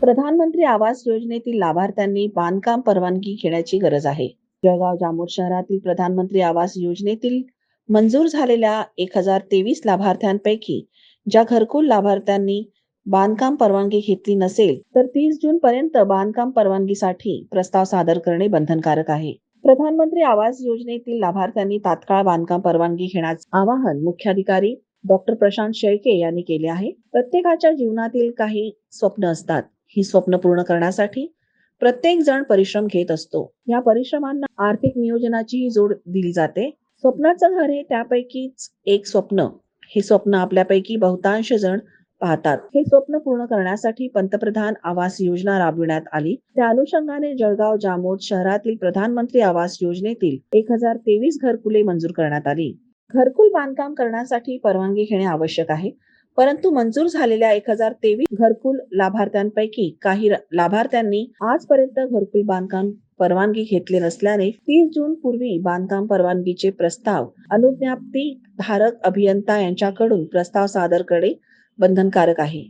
प्रधानमंत्री आवास योजनेतील लाभार्थ्यांनी बांधकाम परवानगी घेण्याची गरज आहे. जळगाव जामोद शहरातील प्रधानमंत्री आवास योजनेतील मंजूर झालेल्या एक हजार तेवीस लाभार्थ्यांपैकी ज्या घरकुल लाभार्थ्यांनी बांधकाम परवानगी घेतली नसेल तर तीस जून पर्यंत बांधकाम परवानगीसाठी प्रस्ताव सादर करणे बंधनकारक आहे. प्रधानमंत्री आवास योजनेतील लाभार्थ्यांनी तात्काळ बांधकाम परवानगी घेण्याचे आवाहन मुख्याधिकारी डॉक्टर प्रशांत शेळके यांनी केले आहे. प्रत्येकाच्या जीवनातील काही स्वप्न असतात. ही स्वप्न पूर्ण करण्यासाठी प्रत्येक जण परिश्रम घेत असतो. या परिश्रमांना आर्थिक नियोजनाचीही जोड दिली जाते. स्वप्नाचं घर हे त्यापैकीच एक स्वप्न. हे स्वप्न आपल्यापैकी बहुतांश जण पाहतात. हे स्वप्न पूर्ण करण्यासाठी पंतप्रधान आवास योजना राबविण्यात आली. त्या अनुषंगाने जळगाव जामोद शहरातील प्रधानमंत्री आवास योजनेतील एक हजार तेवीस घरकुले मंजूर करण्यात आली. घरकुल बांधकाम करण्यासाठी परवानगी घेणे आवश्यक आहे. परंतु मंजूर झालेल्या एक हजार तेवीस घरकुल लाभार्थ्यांपैकी काही लाभार्थ्यांनी आजपर्यंत घरकुल बांधकाम परवानगी घेतले नसल्याने तीस जून पूर्वी बांधकाम परवानगीचे प्रस्ताव अनुज्ञाप्ती धारक अभियंता यांच्याकडून प्रस्ताव सादर करणे बंधनकारक आहे.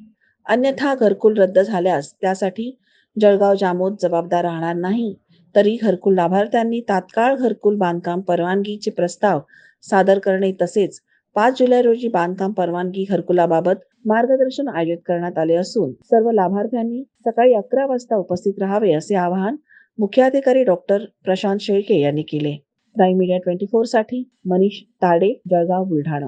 अन्यथा घरकुल रद्द झाल्यास त्यासाठी जळगाव जामोद जबाबदार राहणार नाही. तरी घरकुल लाभार्थ्यांनी तात्काळ घरकुल बांधकाम परवानगीचे प्रस्ताव सादर करणे तसेच पाच जुलै रोजी बांधकाम परवानगी घरकुलाबाबत मार्गदर्शन आयोजित करण्यात आले असून सर्व लाभार्थ्यांनी सकाळी अकरा वाजता उपस्थित राहावे असे आवाहन मुख्याधिकारी डॉक्टर प्रशांत शेळके यांनी केले. प्राईम मीडिया ट्वेंटी फोरसाठी मनीष ताडे जळगाव बुलढाणा.